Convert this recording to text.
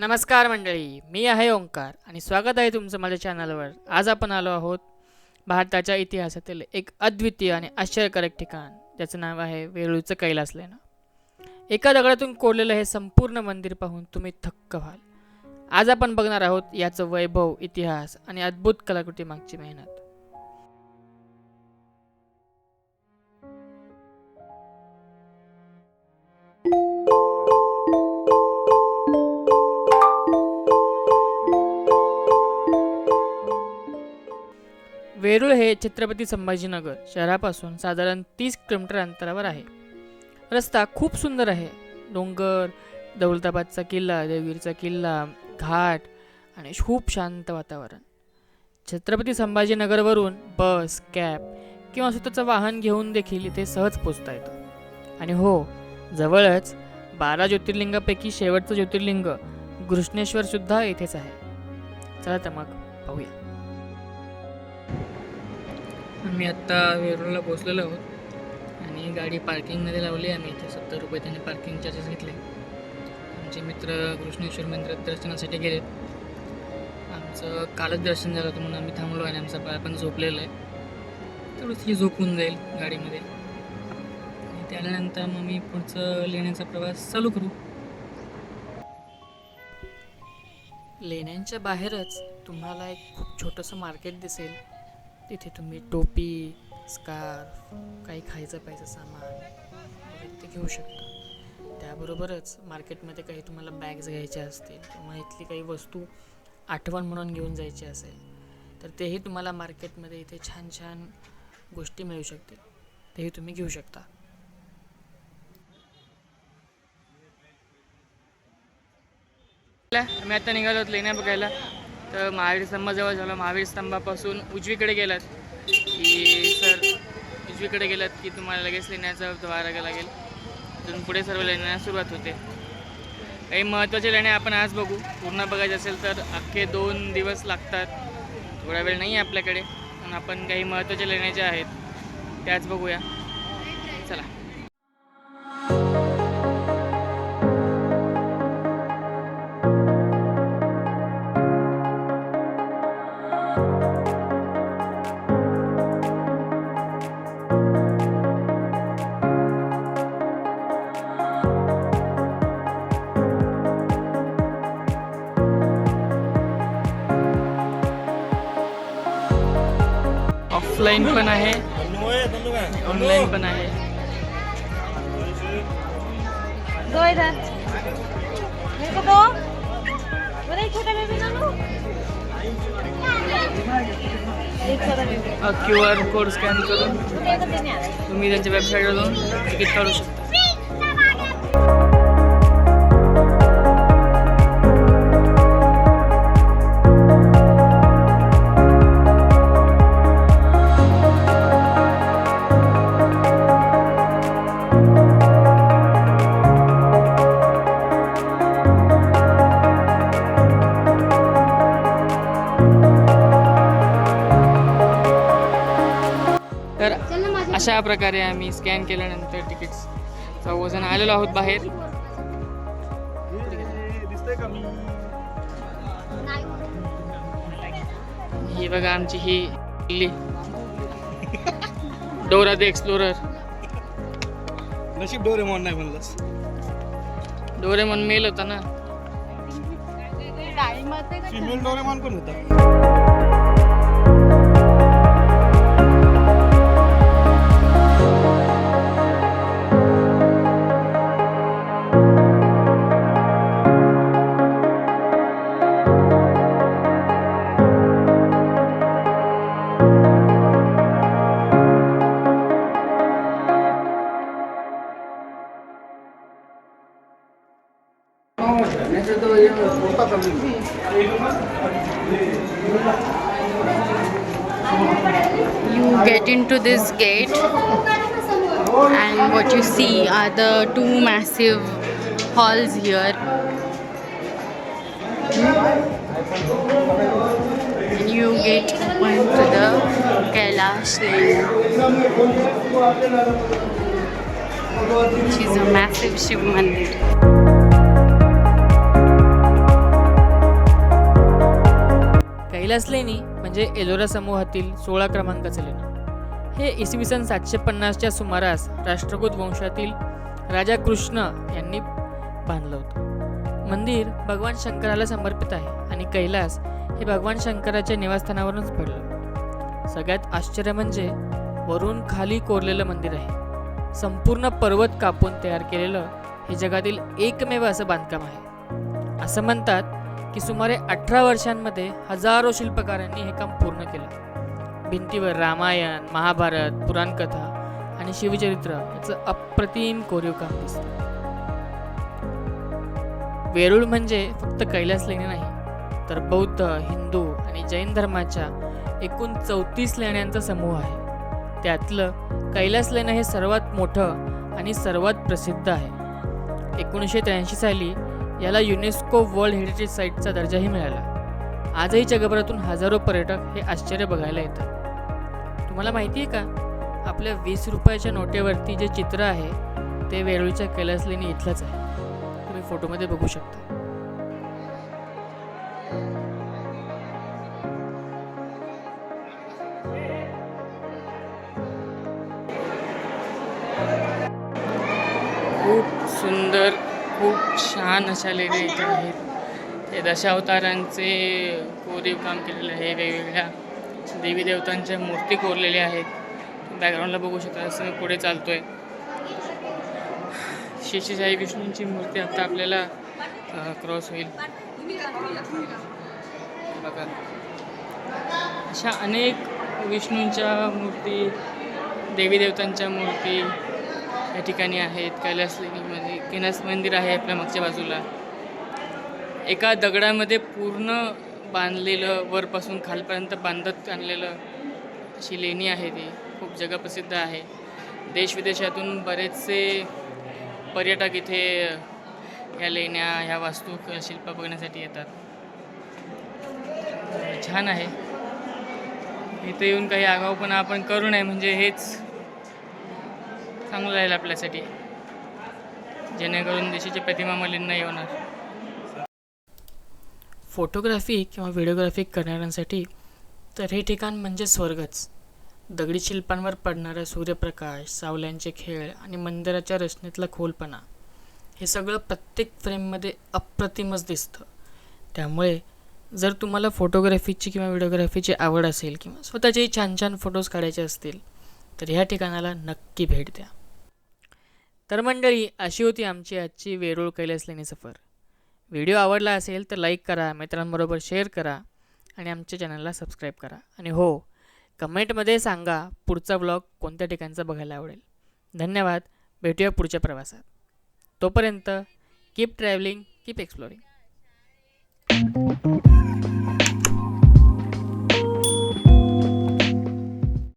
नमस्कार मंडळी मी आहे ओंकार आणि स्वागत आहे तुमचं माझ्या चॅनलवर. आज आपण आलो आहोत भारताच्या इतिहासातील एक अद्वितीय आणि आश्चर्यकारक ठिकाण. ज्याचं नाव आहे वेरूळचं कैलास लेणं एका दगडातून कोरलेलं हे संपूर्ण मंदिर पाहून तुम्ही थक्क व्हाल. आज आपण बघणार आहोत याचं वैभव इतिहास आणि अद्भुत कलाकृती मागची मेहनत. वेरूळ हे छत्रपती संभाजीनगर शहरापासून साधारण तीस किलोमीटर अंतरावर आहे. रस्ता खूप सुंदर आहे. डोंगर दौलताबादचा किल्ला देवगिरीचा किल्ला घाट आणि खूप शांत वातावरण. छत्रपती संभाजीनगरवरून बस कॅब किंवा स्वतःचं वाहन घेऊन देखील इथे सहज पोचता येतं. आणि हो जवळच बारा ज्योतिर्लिंगापैकी शेवटचं ज्योतिर्लिंग घृष्णेश्वरसुद्धा इथेच आहे. चला तर मग पाहूया. आम्ही आत्ता वेरूळला पोचलेलो आहोत. आणि गाडी पार्किंगमध्ये लावली आम्ही इथे सत्तर रुपये त्यांनी पार्किंग चार्जेस घेतले. आमचे मित्र कृष्णेश्वर मंदिरात दर्शनासाठी गेलेत आमचं कालच दर्शन झालं होतं म्हणून आम्ही थांबलो आणि आमचा बाळ पण झोपलेला आहे. तेवढंच ही झोपून जाईल गाडीमध्ये. आणि त्यानंतर मग मी पुढचं लेण्याचा प्रवास चालू करू. लेण्यांच्या बाहेरच तुम्हाला एक खूप छोटंसं मार्केट दिसेल. तिथे तुम्ही टोपी स्कार्फ काही खायचं प्यायचं सामान ते घेऊ शकता. त्याबरोबरच मार्केटमध्ये काही तुम्हाला बॅग्स घ्यायच्या असतील किंवा इथली काही वस्तू आठवण म्हणून घेऊन जायची असेल तर तेही तुम्हाला मार्केटमध्ये इथे छान छान गोष्टी मिळू शकतील. तेही तुम्ही घेऊ शकता. मी आता निघालो लेण्या बघायला. तर महावीर स्तंभाजवळ झालं. महावीर स्तंभापासून उजवीकडे गेलात. की सर उजवीकडे गेलात की तुम्हाला लगेच लेण्याचा द्वार लागेल. तिथून पुढे सर्व लेण्या सुरुवात होते. काही महत्त्वाचे लेण्या आपण आज बघू. पूर्ण बघायचे असेल तर अख्खे दोन दिवस लागतात. थोडा वेळ नाही आहे आपल्याकडे. पण आपण काही महत्त्वाच्या लेण्या ज्या आहेत त्याच बघूया. चला. ऑफलाईन पण आहे. ऑनलाईन पण आहे. क्यू आर कोड स्कॅन करून तुम्ही त्यांच्या वेबसाईटवर जाऊन तिकीट काढू शकता. अशा प्रकारे आम्ही स्कॅन केल्यानंतर तिकीट्सचा वजन आलेलो आहोत बाहेर. ही बघा आमची ही किल्ली डोरा द एक्सप्लोरर. नशीब डोरेमॉन नाही म्हणलंस. डोरेमॉन मेल होता ना. फिमेल डोरेमॉन पण होता. You get into this gate and what you see are the two massive halls here. And you get open to the Kailash Lane which is a massive Shiv Mandir Kailas लेणी म्हणजे एलोरा समूहातील सोळा क्रमांकाचं लेणी. हे इसवी सन सातशे पन्नासच्या सुमारास राष्ट्रकूत वंशातील राजा कृष्ण यांनी बांधलं होतं. मंदिर भगवान शंकराला समर्पित आहे आणि कैलास हे भगवान शंकराच्या निवासस्थानावरूनच पडलं. सगळ्यात आश्चर्य म्हणजे वरून खाली कोरलेलं मंदिर आहे. संपूर्ण पर्वत कापून तयार केलेलं हे जगातील एकमेव असं बांधकाम आहे. असं म्हणतात की सुमारे अठरा वर्षांमध्ये हजारो शिल्पकारांनी हे काम पूर्ण केलं. भिंतीवर रामायण महाभारत पुराणकथा आणि शिवचरित्र याचं अप्रतिम कोरीव काम दिसतं. वेरूळ म्हणजे फक्त कैलास लेणी नाही तर बौद्ध हिंदू आणि जैन धर्माच्या एकूण चौतीस लेण्यांचा समूह आहे. त्यातलं कैलास लेणं हे सर्वात मोठं आणि सर्वात प्रसिद्ध आहे. एकोणीसशे त्र्याऐंशी साली याला युनेस्को वर्ल्ड हेरिटेज साईटचा दर्जाही मिळाला. आजही जगभरातून हजारो पर्यटक हे आश्चर्य बघायला येतात. तुम्हाला माहिती आहे का? आपल्या वीस रुपयाच्या नोटेवरती जे चित्र आहे ते वेरूळच्या कैलास लेणी इथलंच आहे. तुम्ही फोटोमध्ये बघू शकता. खूप सुंदर खूप छान अशा लेण्या इथे आहेत. हे दशावतारांचे कोरीव काम केलेलं आहे. वेगवेगळ्या देवी देवतांच्या मूर्ती कोरलेल्या आहेत. बॅकग्राऊंडला बघू शकता असं मी पुढे चालतोय. शेषशाही विष्णूंची मूर्ती आता आपल्याला क्रॉस होईल. बघा. अशा अनेक विष्णूंच्या मूर्ती देवी देवतांच्या मूर्ती या ठिकाणी आहेत कैलास लेणीमध्ये कैलास मंदिर आहे आपल्या मागच्या बाजूला. एका दगडामध्ये पूर्ण बांधलेलं वरपासून खालपर्यंत बांधत आणलेलं अशी लेणी आहे ती. खूप जगप्रसिद्ध आहे. देशविदेशातून बरेचसे पर्यटक इथे या लेण्या ह्या वास्तू शिल्प बघण्यासाठी येतात. छान आहे. इथं येऊन काही आगाऊपणा आपण करू नये म्हणजे हेच चांगलं राहील आपल्यासाठी. जेणेकरून देशाची प्रतिमा मलिन नाही होणार. फोटोग्राफी किंवा व्हिडिओग्राफी करणाऱ्यांसाठी तर हे ठिकाण म्हणजे स्वर्गच. दगडी शिल्पांवर पडणारा सूर्यप्रकाश सावल्यांचे खेळ आणि मंदिराच्या रचनेतला खोलपणा हे सगळं प्रत्येक फ्रेममध्ये अप्रतिमच दिसतं. त्यामुळे जर तुम्हाला फोटोग्राफीची किंवा व्हिडिओग्राफीची आवड असेल किंवा स्वतःचेही छान छान फोटोज काढायचे असतील तर ह्या ठिकाणाला नक्की भेट द्या. तर मंडळी अशी होती आमची आजची वेरूळ कैलास लेणी सफर. व्हिडिओ आवडला असेल तर लाईक करा मित्रांबरोबर शेअर करा आणि आमच्या चॅनलला सबस्क्राईब करा. आणि हो कमेंटमध्ये सांगा पुढचा ब्लॉग कोणत्या ठिकाणचा बघायला आवडेल. धन्यवाद. भेटूया पुढच्या प्रवासात. तोपर्यंत कीप ट्रॅव्हलिंग कीप एक्सप्लोरिंग